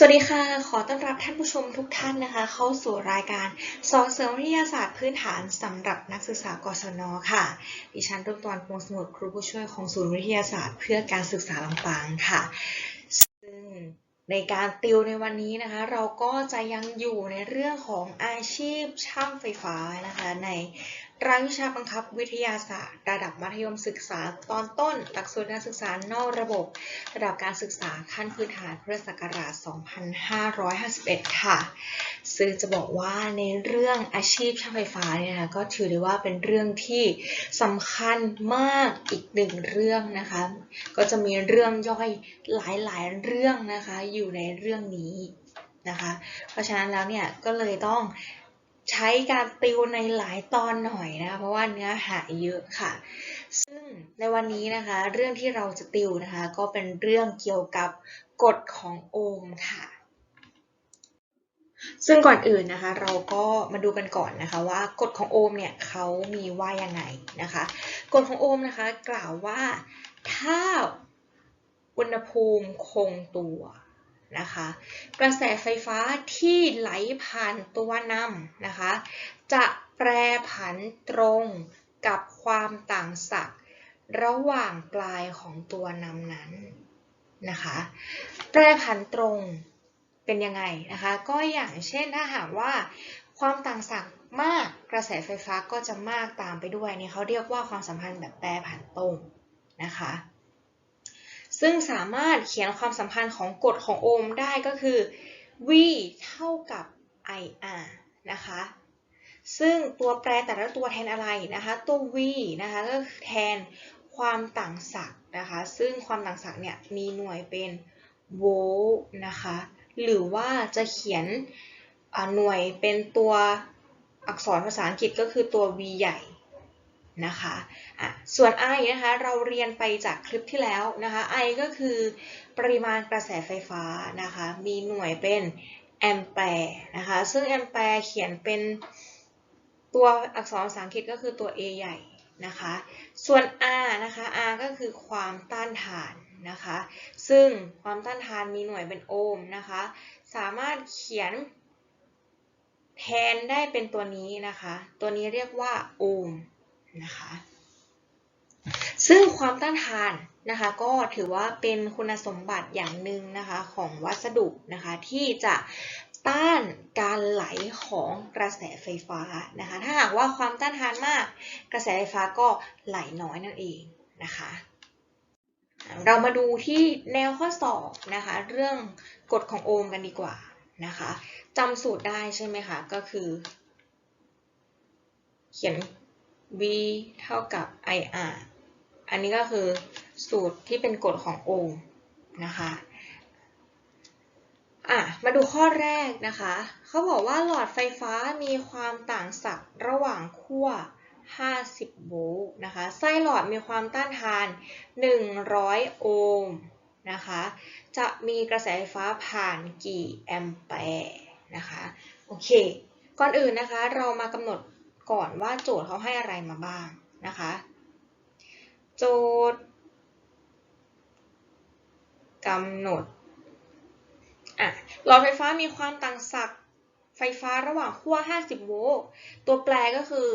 สวัสดีค่ะ ขอต้อนรับท่านผู้ชมทุกท่านนะคะ เข้าสู่รายการสอนเสริมวิทยาศาสตร์พื้นฐานสำหรับนักศึกษากศนค่ะ ดิฉันรุ่งตอนพงสมุทรครูผู้ช่วยของศูนย์วิทยาศาสตร์ เพื่อการศึกษาลำปางค่ะ ซึ่งในการติวในวันนี้นะคะ เราก็จะยังอยู่ในเรื่องของอาชีพช่างไฟฟ้านะคะใน รายวิชาบังคับวิทยาศาสตร์ ระดับมัธยมศึกษาตอนต้น หลักสูตรการศึกษานอกระบบ ระดับการศึกษาขั้นพื้นฐานพุทธศักราช 2551 ค่ะ ซึ่งจะบอกว่าในเรื่องอาชีพช่างไฟฟ้าเนี่ยนะคะก็ถือได้ว่าเป็นเรื่องที่สำคัญมากอีกหนึ่งเรื่องนะคะ ก็จะมีเรื่องย่อยหลายๆเรื่องนะคะอยู่ในเรื่องนี้นะคะ เพราะฉะนั้นแล้วเนี่ยก็เลยต้อง ใช้การติวในหลายตอนหน่อยนะคะเพราะว่าเนื้อหาเยอะค่ะ ซึ่งในวันนี้นะคะ เรื่องที่เราจะติวนะคะ ก็เป็นเรื่องเกี่ยวกับกฎของโอห์มค่ะ ซึ่งก่อนอื่นนะคะ เราก็มาดูกันก่อนนะคะ ว่ากฎของโอห์มเนี่ยเขามีว่ายังไงนะคะกฎของโอห์มนะคะ กล่าวว่าถ้าอุณหภูมิคงตัว นะคะ กระแสไฟฟ้าที่ไหลผ่านตัวนำนะคะ จะแปรผันตรงกับความต่างศักย์ระหว่างปลายของตัวนำนั้นนะคะ แปรผันตรงเป็นยังไงนะคะ ก็อย่างเช่นถ้าหากว่าความต่างศักย์มากกระแสไฟฟ้าก็จะมากตามไปด้วยนี่เขาเรียกว่าความสัมพันธ์แบบแปรผันตรงนะคะ ซึ่งสามารถเขียนความสัมพันธ์ของกฎของโอห์มได้ก็คือ V เท่ากับ IR นะคะ ซึ่งตัวแปรแต่ละตัวแทนอะไรนะคะ ตัว V นะคะก็แทนความต่างศักย์นะคะ ซึ่งความต่างศักย์เนี่ยมีหน่วยเป็นโวลต์นะคะ หรือว่าจะเขียนหน่วยเป็นตัวอักษรภาษาอังกฤษก็คือตัว V ใหญ่ นะคะะส่วน I นะคะเราเรียนไปจากคลิปที่แล้วนะคะ I ก็คือปริมาณกระแสไฟฟ้านะคะมีหน่วยเป็นแอมแปร์นะคะซึ่งแอมแปร์เขียนเป็นตัวอักษรภาษาอังกฤษก็คือตัว A ใหญ่นะคะส่วน R นะคะ R ก็คือความต้านทานนะคะซึ่งความต้านทานมีหน่วยเป็นโอห์มนะคะสามารถเขียนแทนได้เป็นตัวนี้นะคะ ตัวนี้เรียกว่าโอห์ม นะคะ ซึ่งความต้านทานนะคะก็ถือว่าเป็นคุณสมบัติอย่างหนึ่งนะคะของวัสดุนะคะที่จะต้านการไหลของกระแสไฟฟ้านะคะถ้าหากว่าความต้านทานมาก กระแสไฟฟ้าก็ไหลน้อยนั่นเองนะคะเรามาดูที่แนวข้อสอบนะคะเรื่องกฎของโอห์มกันดีกว่านะคะจำสูตรได้ใช่ไหมคะก็คือ เขียน v เท่ากับ ir อันนี้ก็คือสูตรที่เป็นกฎของโอห์มนะคะอะมาดูข้อแรกนะคะ เขาบอกว่าหลอดไฟฟ้ามีความต่างศักย์ระหว่างขั้ว 50 โวลต์นะคะ ไส้หลอดมีความต้านทาน 100 โอห์มนะคะ จะมีกระแสไฟฟ้าผ่านกี่แอมแปร์นะคะ โอเค ก่อนอื่นนะคะเรามากำหนด ก่อนว่าโจทย์เขาให้อะไรมาบ้างนะคะ โจทย์กำหนดอะหลอดไฟฟ้ามีความต่างศักย์ไฟฟ้าระหว่างขั้ว 50 โวลต์ตัวแปรก็คือ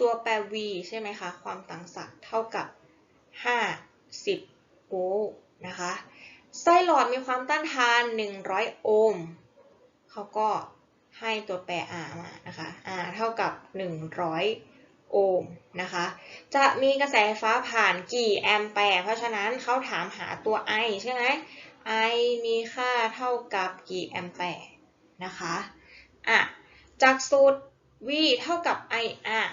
ตัวแปร V ใช่ไหมคะ ความต่างศักย์เท่ากับ 50 โวลต์นะคะ ไส้หลอดมีความต้านทาน 100 โอห์มเขาก็ ให้ตัวแปร R มานะคะ R เท่ากับ 100 โอห์มนะคะ จะมีกระแสไฟฟ้าผ่านกี่แอมแปร์ เพราะฉะนั้นเขาถามหาตัว I ใช่ไหม I มีค่าเท่ากับกี่แอมแปร์นะคะอะจากสูตร V เท่ากับ IR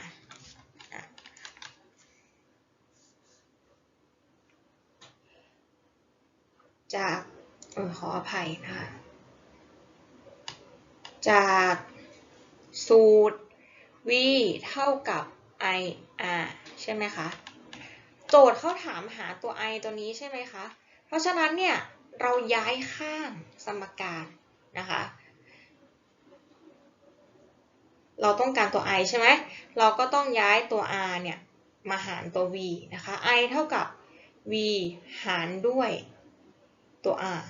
จากอขออภัยนะคะ จากสูตร v เท่ากับ ir ใช่ไหมคะ โจทย์เขาถามหาตัว i ตัวนี้ใช่ไหมคะ เพราะฉะนั้นเนี่ยเราย้ายข้างสมการนะคะ เราต้องการตัว i ใช่ไหม เราก็ต้องย้ายตัว r เนี่ยมาหารตัว v นะคะ i เท่ากับ v หารด้วยตัว r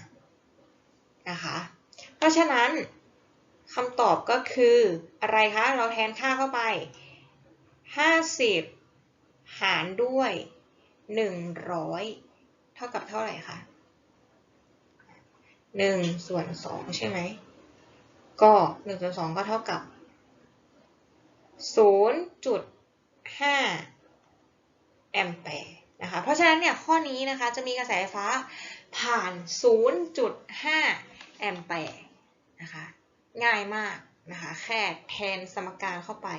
นะคะ เพราะฉะนั้น คำตอบก็คืออะไรคะ เราแทนค่าเข้าไป 50 หารด้วย 100 เท่ากับเท่าไหร่คะ 1 ส่วน 2 ใช่ไหม ก็ 1 ส่วน 2 ก็เท่ากับ 0.5 แอมแปร์นะคะ เพราะฉะนั้นเนี่ยข้อนี้นะคะจะมีกระแสไฟฟ้าผ่าน 0.5 แอมแปร์นะคะ ง่ายมากนะคะ แค่แทนสมการเข้าไป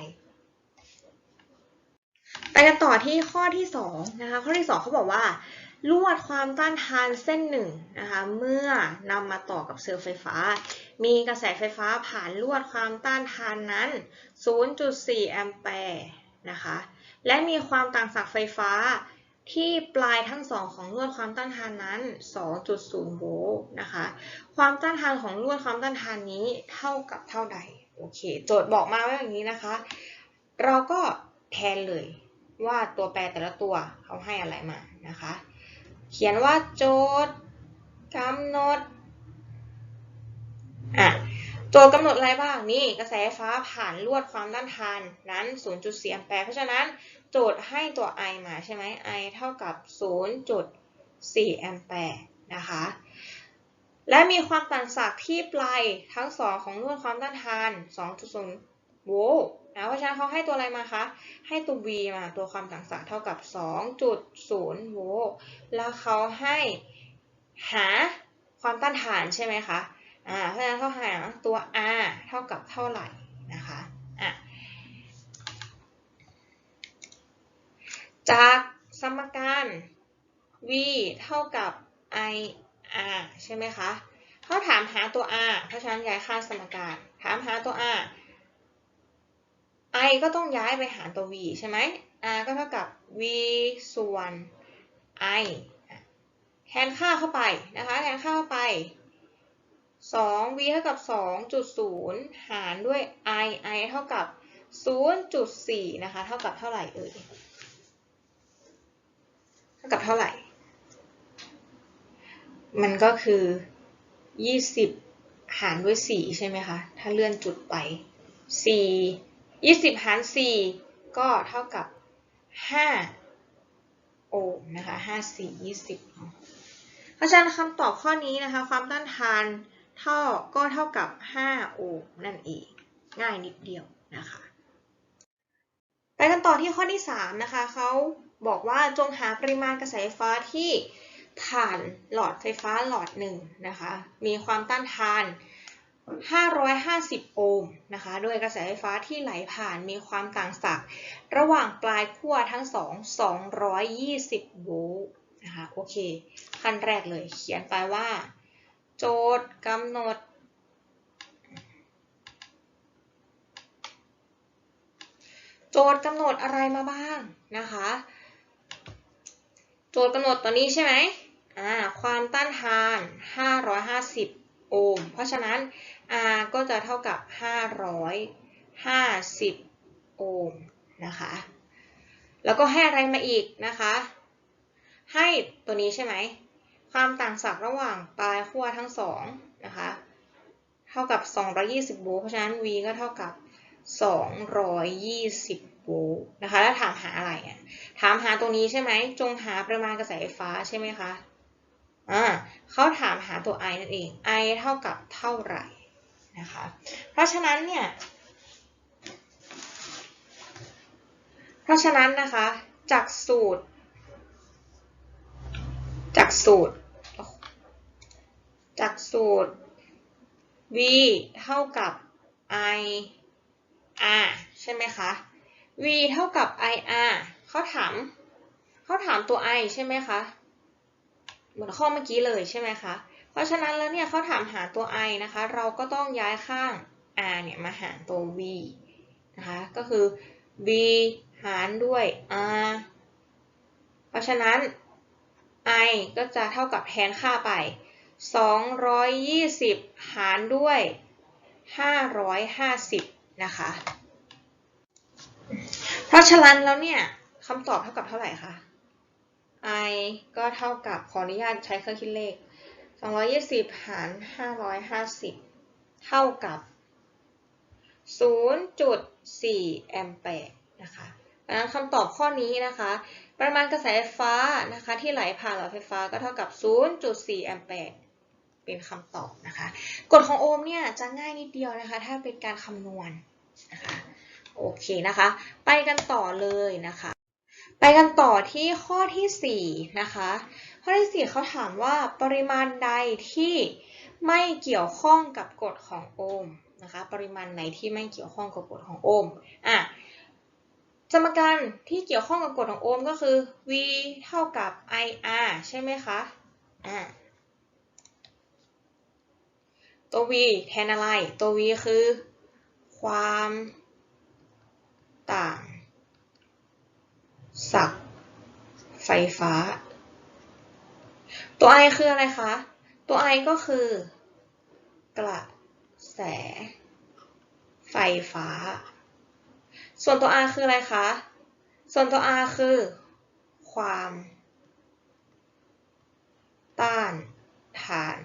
ไปกันต่อที่ข้อที่2นะคะ ข้อที่ 2เขาบอกว่าลวดความต้านทานเส้นหนึ่งนะคะเมื่อนำมาต่อกับเซลล์ไฟฟ้า มีกระแสไฟฟ้าผ่านลวดความต้านทานนั้น 0.4 แอมแปร์นะคะ และมีความต่างศักย์ไฟฟ้า ที่ปลายทั้งสองของลวดความต้านทานนั้น 2.0 โวลต์นะคะ ความต้านทานของลวดความต้านทานนี้เท่ากับเท่าใด โอเค โจทย์บอกมาไว้อย่างนี้นะคะ เราก็แทนเลยว่าตัวแปรแต่ละตัวเขาให้อะไรมานะคะ เขียนว่าโจทย์กำหนด อะ โจทย์กำหนดอะไรบ้างนี่กระแสไฟฟ้าผ่านลวดความต้านทานนั้น 0.4 แอมแปร์ เพราะฉะนั้น โจทย์ให้ตัว I มาใช่ไหม I เท่ากับ 0.4 แอมแปร์นะคะ และมีความต่างศักย์ที่ปลายทั้งสองของลวดความต้านทาน 2.0 โวลต์นะ เพราะฉะนั้นเขาให้ตัวอะไรมาคะ ให้ตัว V มา ตัวความต่างศักย์เท่ากับ 2.0 โวลต์ แล้วเขาให้หาความต้านทานใช่ไหมคะ อ่า เพราะฉะนั้นเขาหาตัว R เท่ากับเท่าไหร่นะคะ อะ จากสมการ v เท่ากับ i r ใช่ไหมคะเขาถามหาตัว r เพราะฉะนั้นย้ายค่าสมการ ถามหาตัว r i ก็ต้องย้ายไปหาตัว v ใช่ไหม r ก็เท่ากับ v ส่วน i แทนค่าเข้าไปนะคะ แทนค่าเข้าไป 2 v เท่ากับ 2.0 หารด้วย i i เท่ากับ 0.4 นะคะ เท่ากับเท่าไหร่เอ่ยากับเท่าไหร่ มันก็คือ 20 หารด้วย 4 ใช่ไหมคะ ถ้าเลื่อนจุดไป 4 20 หาร 4 ก็เท่ากับ 5 โอห์มนะคะ5 4 20เพราะฉะนั้นคำตอบข้อนี้นะคะ ความต้านทานเท่าก็เท่ากับ 5 โอห์มนั่นเอง ง่ายนิดเดียวนะคะ ไปกันต่อที่ข้อที่ 3 นะคะเขา บอกว่าจงหาปริมาณกระแสไฟฟ้าที่ผ่านหลอดไฟฟ้าหลอดหนึ่งนะคะ มีความต้านทาน 550 โอห์มนะคะ โดยกระแสไฟฟ้าที่ไหลผ่านมีความต่างศักย์ระหว่างปลายขั้วทั้งสอง 220 โวลต์นะคะ โอเค ขั้นแรกเลยเขียนไปว่า โจทย์กำหนด โจทย์กำหนดอะไรมาบ้างนะคะ โจทย์กำหนดตัวนี้ใช่ไหมอ่าความต้านทาน 550 โอห์ม เพราะฉะนั้น R ก็จะเท่ากับ 550 โอห์มนะคะ แล้วก็ให้อะไรมาอีกนะคะ ให้ตัวนี้ใช่ไหม ความต่างศักย์ระหว่างปลายขั้วทั้งสองนะคะ เท่ากับ 220 โวลต์ เพราะฉะนั้น V ก็เท่ากับ 220 โวลต์นะคะ แล้วถามหาอะไรอะ ถามหาตรงนี้ใช่ไหม จงหาปริมาณกระแสไฟฟ้าใช่ไหมคะ อ่าเขาถามหาตัว I นั่นเอง I เท่ากับเท่าไหร่นะคะ เพราะฉะนั้นเนี่ย เพราะฉะนั้นนะคะ จากสูตร จากสูตร จากสูตร v เท่ากับ i r ใช่ไหมคะ v เท่ากับ i r เขาถามเขาถามตัว i ใช่ไหมคะ เหมือนข้อเมื่อกี้เลยใช่ไหมคะ เพราะฉะนั้นแล้วเนี่ยเขาถามหาตัว i นะคะ เราก็ต้องย้ายข้าง r เนี่ยมาหารตัว v นะคะ ก็คือ v หารด้วย r เพราะฉะนั้น i ก็จะเท่ากับแทนค่าไป 220 หารด้วย 550 นะคะ เพราะฉะนั้นแล้วเนี่ยคำตอบเท่ากับเท่าไหร่คะ i ก็เท่ากับขออนุญาตใช้เครื่องคิดเลข 220 หาร 550 เท่ากับ 0.4 แอมแปร์นะคะดังนั้นคำตอบข้อนี้นะคะ ปริมาณกระแสไฟฟ้านะคะที่ไหลผ่านหลอดไฟฟ้าก็เท่ากับ 0.4 แอมแปร์ เป็นคำตอบนะคะกฎของโอห์มเนี่ยจะง่ายนิดเดียวนะคะ ถ้าเป็นการคำนวณนะคะโอเคนะคะ ไปกันต่อเลยนะคะ ไปกันต่อที่ข้อทีสี่4นะคะข้อที่4เขาถามว่าปริมาณใดที่ไม่เกี่ยวข้องกับกฎของโอห์มนะคะ ปริมาณไหนที่ไม่เกี่ยวข้องกับกฎของโอห์มอะสมการที่เกี่ยวข้องกับกฎของโอห์มก็คือ V เท่ากับ IR ใช่ไหมคะอะ ตัว V แทนอะไร ตัว V คือ ความต่าง ศักย์ไฟฟ้า ตัว I คืออะไรคะ ตัว I ก็คือ กระแส ไฟฟ้า ส่วนตัว R คืออะไรคะ ส่วนตัว R คือ ความ ต้านทาน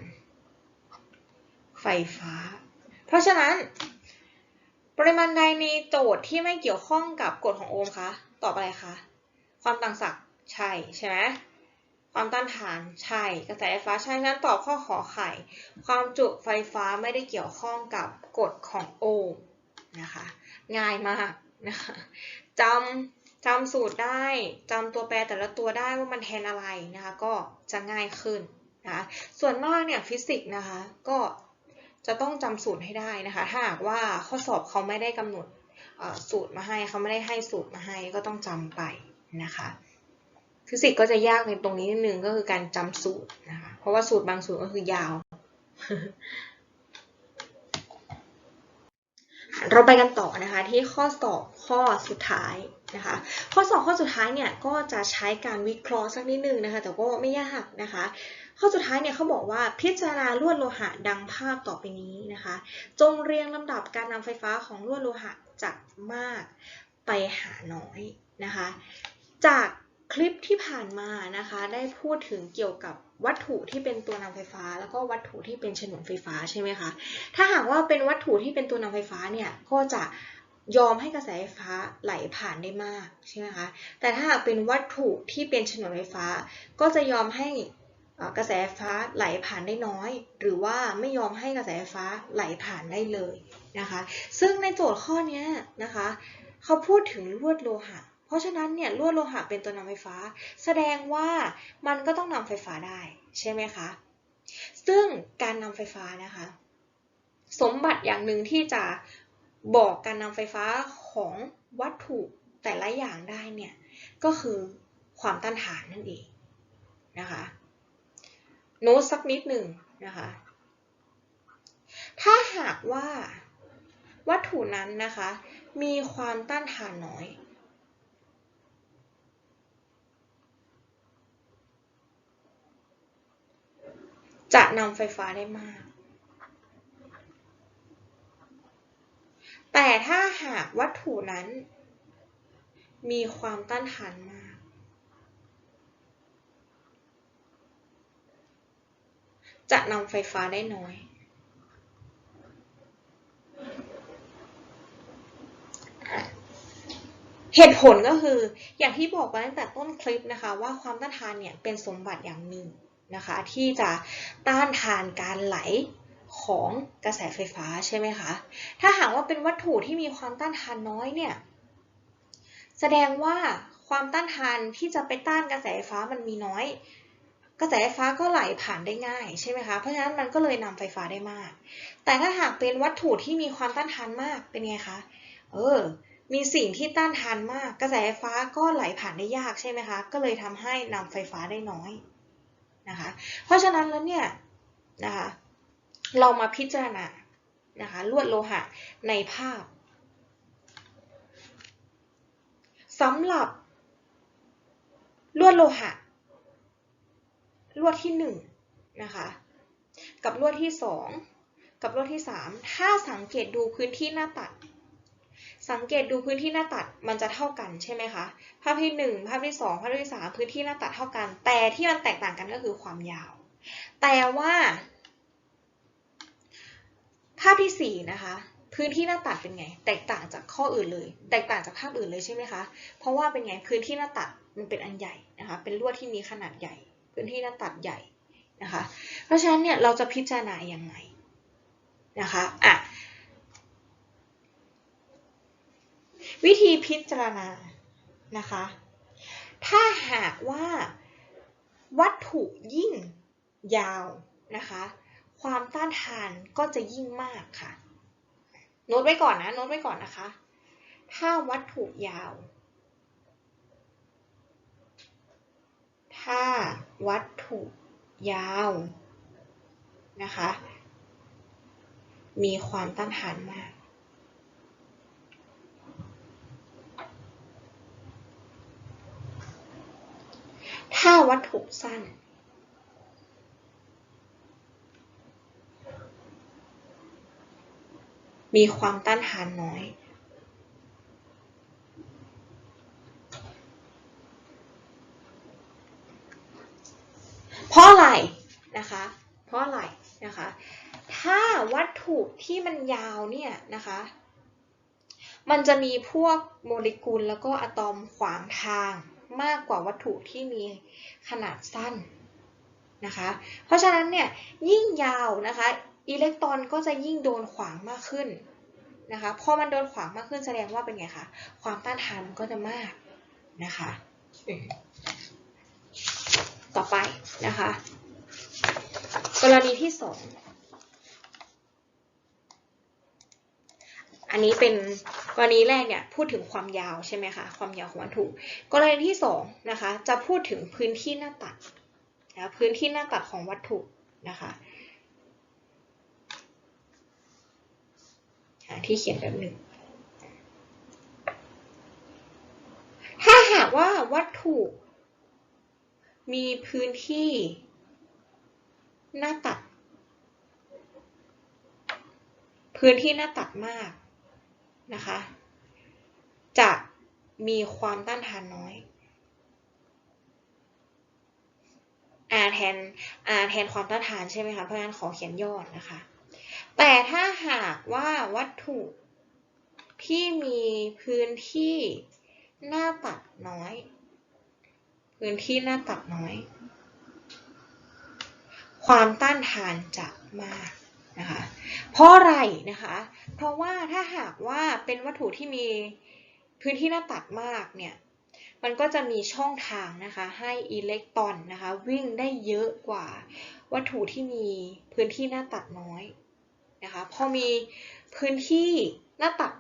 ไฟฟ้า เพราะฉะนั้น ปริมาณใดในโจทย์ที่ไม่เกี่ยวข้องกับกฎของโอห์มคะ ตอบอะไรคะ ความต่างศักย์ใช่ใช่ไหมความต้านทานใช่ กระแสไฟฟ้าใช่ฉะนั้นตอบข้อขอไข่ ความจุไฟฟ้าไม่ได้เกี่ยวข้องกับกฎของโอห์มนะคะ ง่ายมากนะคะจำจำสูตรได้จำตัวแปรแต่ละตัวได้ว่ามันแทนอะไรนะคะ ก็จะง่ายขึ้นนะะส่วนมากเนี่ยฟิสิกส์นะคะ ก็ จะต้องจำสูตรให้ได้นะคะ ถ้าหากว่าข้อสอบเขาไม่ได้กำหนดสูตรมาให้เขาไม่ได้ให้สูตรมาให้ก็ต้องจำไปนะคะฟิสิกส์ก็จะยากในตรงนี้นิดนึงก็คือการจำสูตรนะคะเพราะว่าสูตรบางสูตรก็คือยาว เราไปกันต่อนะคะที่ข้อสอบข้อสุดท้ายนะคะข้อสอบข้อสุดท้ายเนี่ยก็จะใช้การวิเคราะห์สักนิดนึงนะคะแต่ก็ไม่ยากนะคะ ข้อสุดท้ายเนี่ยเขาบอกว่าพิจารณาลวดโลหะดังภาพต่อไปนี้นะคะ จงเรียงลำดับการนำไฟฟ้าของลวดโลหะจากมากไปหาน้อยนะคะ จากคลิปที่ผ่านมานะคะได้พูดถึงเกี่ยวกับวัตถุที่เป็นตัวนำไฟฟ้า แล้วก็วัตถุที่เป็นฉนวนไฟฟ้าใช่ไหมคะ ถ้าหากว่าเป็นวัตถุที่เป็นตัวนำไฟฟ้าเนี่ยก็จะยอมให้กระแสไฟฟ้าไหลผ่านได้มากใช่ไหมคะ แต่ถ้าหากเป็นวัตถุที่เป็นฉนวนไฟฟ้า ก็จะยอมให้ กระแสไฟฟ้าไหลผ่านได้น้อย หรือว่าไม่ยอมให้กระแสไฟฟ้าไหลผ่านได้เลยนะคะ ซึ่งในโจทย์ข้อนี้นะคะเขาพูดถึงลวดโลหะ เพราะฉะนั้นเนี่ยลวดโลหะเป็นตัวนำไฟฟ้า แสดงว่ามันก็ต้องนำไฟฟ้าได้ใช่ไหมคะ ซึ่งการนำไฟฟ้านะคะ สมบัติอย่างหนึ่งที่จะบอกการนำไฟฟ้าของวัตถุแต่ละอย่างได้เนี่ยก็คือความต้านทานนั่นเองนะคะ โน้ตสักนิดหนึ่งนะคะ ถ้าหากว่าวัตถุนั้นนะคะ มีความต้านทานน้อยจะนำไฟฟ้าได้มาก แต่ถ้าหากวัตถุนั้น มีความต้านทานมาก จะนำไฟฟ้าได้น้อย เหตุผลก็คืออย่างที่บอกไปตั้งแต่ต้นคลิปนะคะ ว่าความต้านทานเนี่ยเป็นสมบัติอย่างหนึ่งนะคะ ที่จะต้านทานการไหลของกระแสไฟฟ้าใช่ไหมคะ ถ้าหากว่าเป็นวัตถุที่มีความต้านทานน้อยเนี่ย แสดงว่าความต้านทานที่จะไปต้านกระแสไฟฟ้ามันมีน้อย กระแสไฟฟ้าก็ไหลผ่านได้ง่ายใช่ไหมคะ เพราะฉะนั้นมันก็เลยนำไฟฟ้าได้มาก แต่ถ้าหากเป็นวัตถุที่มีความต้านทานมากเป็นไงคะ เออ มีสิ่งที่ต้านทานมาก กระแสไฟฟ้าก็ไหลผ่านได้ยากใช่ไหมคะ ก็เลยทำให้นำไฟฟ้าได้น้อยนะคะ เพราะฉะนั้นแล้วเนี่ยนะคะ เรามาพิจารณานะคะลวดโลหะในภาพสำหรับลวดโลหะ ลวดที่หนึ่งนะคะ กับลวดที่สองกับลวดที่สามถ้าสังเกตดูพื้นที่หน้าตัด สังเกตดูพื้นที่หน้าตัดมันจะเท่ากันใช่ไหมคะ ภาพที่หนึ่งภาพที่สองภาพที่สามพื้นที่หน้าตัดเท่ากัน แต่ที่มันแตกต่างกันก็คือความยาว แต่ว่าภาพที่สี่นะคะพื้นที่หน้าตัดเป็นไง แตกต่างจากข้ออื่นเลย แตกต่างจากภาพอื่นเลยใช่ไหมคะ เพราะว่าเป็นไงพื้นที่หน้าตัดมันเป็นอันใหญ่นะคะ เป็นลวดที่มีขนาดใหญ่ พื้นที่หน้าตัดใหญ่นะคะ เพราะฉะนั้นเนี่ยเราจะพิจารณาอย่างไงนะคะอะวิธีพิจารณานะคะ ถ้าหากว่าวัตถุยิ่งยาวนะคะ ความต้านทานก็จะยิ่งมากค่ะ โน้ตไว้ก่อนนะ โน้ตไว้ก่อนนะคะ ถ้าวัตถุยาว ถ้าวัตถุยาวนะคะ มีความต้านทานมาก ถ้าวัตถุสั้น มีความต้านทานน้อย เพราะอะไรนะคะ เพราะอะไรนะคะ ถ้าวัตถุที่มันยาวเนี่ยนะคะ มันจะมีพวกโมเลกุลแล้วก็อะตอมขวางทางมากกว่าวัตถุที่มีขนาดสั้นนะคะ เพราะฉะนั้นเนี่ยยิ่งยาวนะคะอิเล็กตรอนก็จะยิ่งโดนขวางมากขึ้นนะคะพอมันโดนขวางมากขึ้นแสดงว่าเป็นไงคะความต้านทานมันก็จะมากนะคะ ต่อไปนะคะ กรณีที่สองอันนี้เป็นกรณีแรกเนี่ยพูดถึงความยาวใช่ไหมคะความยาวของวัตถุกรณีที่สองนะคะจะพูดถึงพื้นที่หน้าตัดนะพื้นที่หน้าตัดของวัตถุนะคะที่เขียนแบบหนึ่งถ้าหากว่าวัตถุ มีพื้นที่ หน้าตัด พื้นที่หน้าตัดมากนะคะ จะมีความต้านทานน้อย R แทน R แทนความต้านทานใช่ไหมคะ เพราะฉะนั้นขอเขียนยอดนะคะ แต่ถ้าหากว่าวัตถุที่มีพื้นที่หน้าตัดน้อย พื้นที่หน้าตัดน้อย ความต้านทานจะมากนะคะเพราะอะไรนะคะ เพราะว่าถ้าหากว่าเป็นวัตถุที่มีพื้นที่หน้าตัดมากเนี่ยมันก็จะมีช่องทางนะคะให้อิเล็กตรอนนะคะวิ่งได้เยอะกว่าวัตถุที่มีพื้นที่หน้าตัดน้อยนะคะพอมีพื้นที่หน้าตัด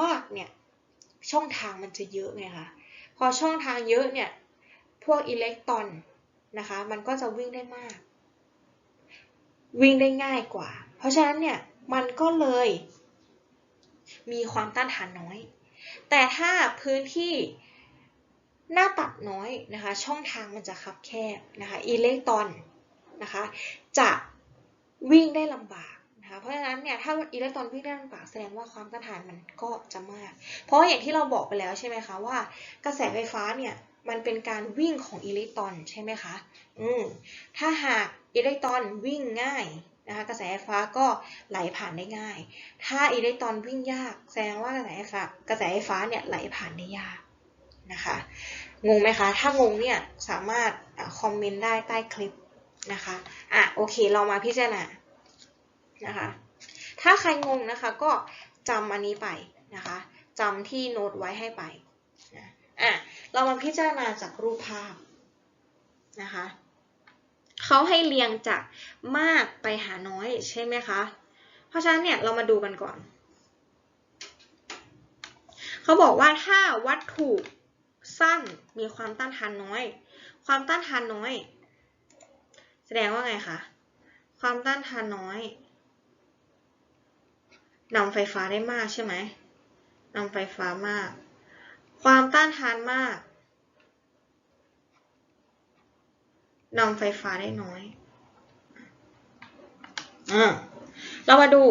มากเนี่ยช่องทางมันจะเยอะไงคะพอช่องทางเยอะเนี่ย พวกอิเล็กตรอนนะคะ มันก็จะวิ่งได้มาก วิ่งได้ง่ายกว่า เพราะฉะนั้นเนี่ย มันก็เลยมีความต้านทานน้อย แต่ถ้าพื้นที่หน้าตัดน้อยนะคะ ช่องทางมันจะคับแคบนะคะ อิเล็กตรอนนะคะ จะวิ่งได้ลำบากนะคะ เพราะฉะนั้นเนี่ย ถ้าอิเล็กตรอนวิ่งได้ลำบากแสดงว่าความต้านทานมันก็จะมาก เพราะอย่างที่เราบอกไปแล้วใช่ไหมคะว่า กระแสไฟฟ้าเนี่ย มันเป็นการวิ่งของอิเล็กตรอนใช่ไหมคะ อืม ถ้าหากอิเล็กตรอนวิ่งง่ายนะคะกระแสไฟฟ้าก็ไหลผ่านได้ง่าย ถ้าอิเล็กตรอนวิ่งยาก แสดงว่ากระแสไฟฟ้ากระแสไฟฟ้าเนี่ยไหลผ่านได้ยากนะคะ งงไหมคะ ถ้างงเนี่ยสามารถคอมเมนต์ได้ใต้คลิปนะคะ อะโอเคเรามาพิจารณานะคะ ถ้าใครงงนะคะก็จำอันนี้ไปนะคะจำที่โน้ตไว้ให้ไปนะ อะเรามาพิจารณาจากรูปภาพนะคะเขาให้เรียงจากมากไปหาน้อยใช่ไหมคะ เพราะฉะนั้นเนี่ยเรามาดูกันก่อน เขาบอกว่าถ้าวัตถุสั้นมีความต้านทานน้อย ความต้านทานน้อย แสดงว่าไงคะ ความต้านทานน้อยนำไฟฟ้าได้มากใช่ไหมนำไฟฟ้ามาก ความต้านทานมากนำไฟฟ้าได้น้อยอเรามาดู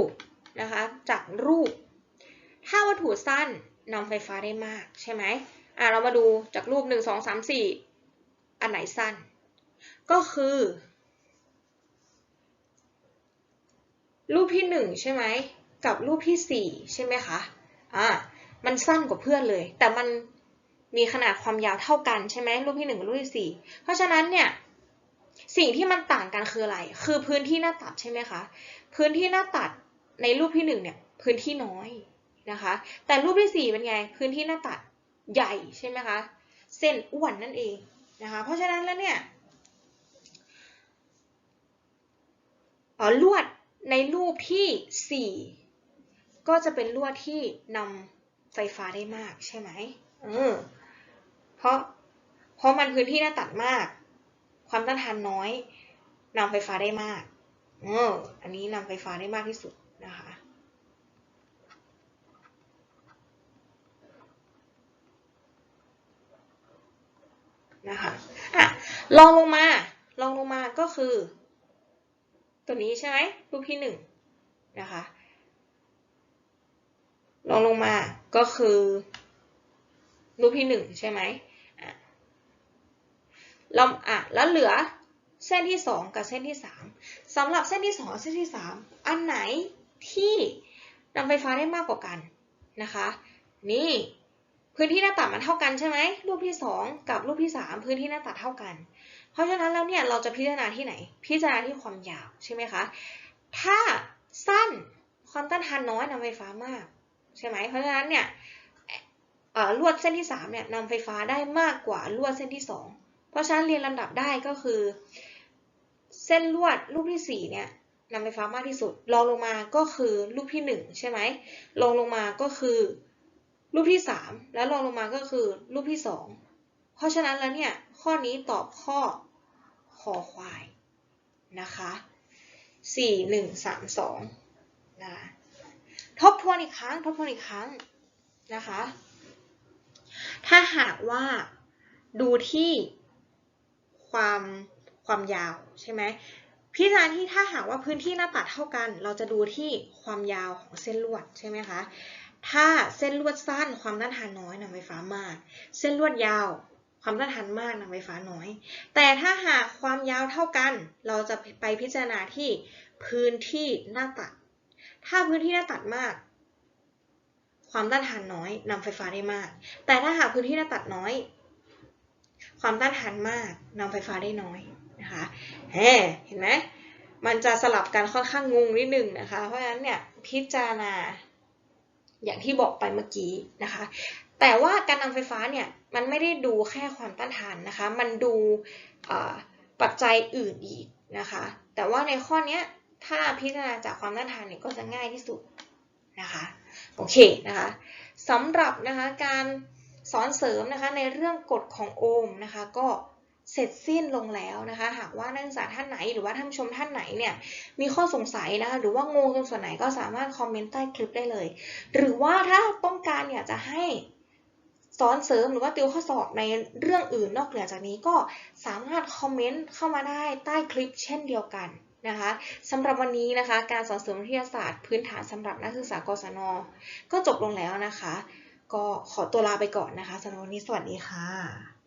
นะคะจากรูป ถ้าวัตถุสั้นนำไฟฟ้าได้มากใช่ไหมอะเรามาดูจากรูป1 2 3 4อันไหนสั้น ก็คือ รูปที่หนึ่งใช่ไหมกับรูปที่สี่ใช่ไหมคะอ่า มันสั้นกว่าเพื่อนเลย แต่มันมีขนาดความยาวเท่ากันใช่ไหมรูปที่หนึ่งกับรูปที่สี่เพราะฉะนั้นเนี่ยสิ่งที่มันต่างกันคืออะไร คือพื้นที่หน้าตัดใช่ไหมคะ พื้นที่หน้าตัดในรูปที่หนึ่งเนี่ยพื้นที่น้อยนะคะ แต่รูปที่สี่เป็นไง พื้นที่หน้าตัดใหญ่ใช่ไหมคะ เส้นอ้วนนั่นเองนะคะ เพราะฉะนั้นแล้วเนี่ยอ๋อลวดในรูปที่ 4 ก็จะเป็นลวดที่นำ ไฟฟ้าได้มากใช่ไหมเออเพราะเพราะมันพื้นที่หน้าตัดมาก ความต้านทานน้อยนำไฟฟ้าได้มากเอออันนี้นำไฟฟ้าได้มากที่สุดนะคะนะคะอะลองลงมาลองลงมาก็คือ ตัวนี้ใช่ไหมรูปที่หนึ่งนะคะ ลองลงมาก็คือ รูปที่หนึ่งใช่ไหมอะเราอะแล้วเหลือเส้นที่สองกับเส้นที่สามสำหรับเส้นที่สองเส้นที่สามอันไหนที่นำไฟฟ้าได้มากกว่ากันนะคะ นี่พื้นที่หน้าตัดมันเท่ากันใช่ไหมรูปที่ 2 กับรูปที่ 3 พื้นที่หน้าตัดเท่ากัน เพราะฉะนั้นแล้วเนี่ยเราจะพิจารณาที่ไหน พิจารณาที่ความยาวใช่ไหมคะ ถ้าสั้นความต้านทานน้อยนำไฟฟ้ามาก ใช่ไหมเพราะฉะนั้นเนี่ยลวดเส้นที่3เนี่ยนำไฟฟ้าได้มากกว่าลวดเส้นที่ 2 เพราะฉะนั้นเรียนลำดับได้ก็คือ เส้นลวดรูปที่4เนี่ยนำไฟฟ้ามากที่สุดรองลงมาก็คือรูปที่ 1 ใช่ไหมรองลงมาก็คือ รูปที่ 3 แล้วรองลงมาก็คือรูปที่ 2 เพราะฉะนั้นแล้วเนี่ยข้อนี้ตอบข้อคอควายนะคะ 4 1 3 2นะ ทบทวนอีกครั้ง ทบทวนอีกครั้งนะคะ ถ้าหากว่าดูที่ความความยาวใช่ไหมพิจารณาที่ถ้าหากว่าพื้นที่หน้าตัดเท่ากัน เราจะดูที่ความยาวของเส้นลวดใช่ไหมคะ ถ้าเส้นลวดสั้นความต้านทานน้อยนำไฟฟ้ามาก เส้นลวดยาวความต้านทานมากนำไฟฟ้าน้อย แต่ถ้าหากความยาวเท่ากัน เราจะไปพิจารณาที่พื้นที่หน้าตัด ถ้าพื้นที่หน้าตัดมาก ความต้านทานน้อยนำไฟฟ้าได้มาก แต่ถ้าหากพื้นที่หน้าตัดน้อย ความต้านทานมากนำไฟฟ้าได้น้อยนะคะเห็นไหมมันจะสลับกันค่อนข้างงงนิดนึงนะคะ เพราะฉะนั้นเนี่ยพิจารณา อย่างที่บอกไปเมื่อกี้นะคะ แต่ว่าการนำไฟฟ้าเนี่ยมันไม่ได้ดูแค่ความต้านทานนะคะ มันดูปัจจัยอื่นอีกนะคะ แต่ว่าในข้อนี้ ถ้าพิจารณาจากความต้านทานเนี่ยก็จะง่ายที่สุดนะคะโอเคนะคะสำหรับนะคะการสอนเสริมนะคะในเรื่องกฎของโอห์มนะคะก็เสร็จสิ้นลงแล้วนะคะ หากว่านักศึกษาท่านไหนหรือว่าท่านผู้ชมท่านไหนเนี่ยมีข้อสงสัยนะคะหรือว่างงตรงส่วนไหนก็สามารถคอมเมนต์ใต้คลิปได้เลย หรือว่าถ้าต้องการอยากจะให้สอนเสริมหรือว่าติวข้อสอบในเรื่องอื่นนอกเหนือจากนี้ก็สามารถคอมเมนต์เข้ามาได้ใต้คลิปเช่นเดียวกัน นะคะสำหรับวันนี้นะคะ การสอนเสริมวิทยาศาสตร์ พื้นฐานสำหรับนักศึกษากศน ก็จบลงแล้วนะคะ ก็ขอตัวลาไปก่อนนะคะสำหรับวันนี้สวัสดีค่ะ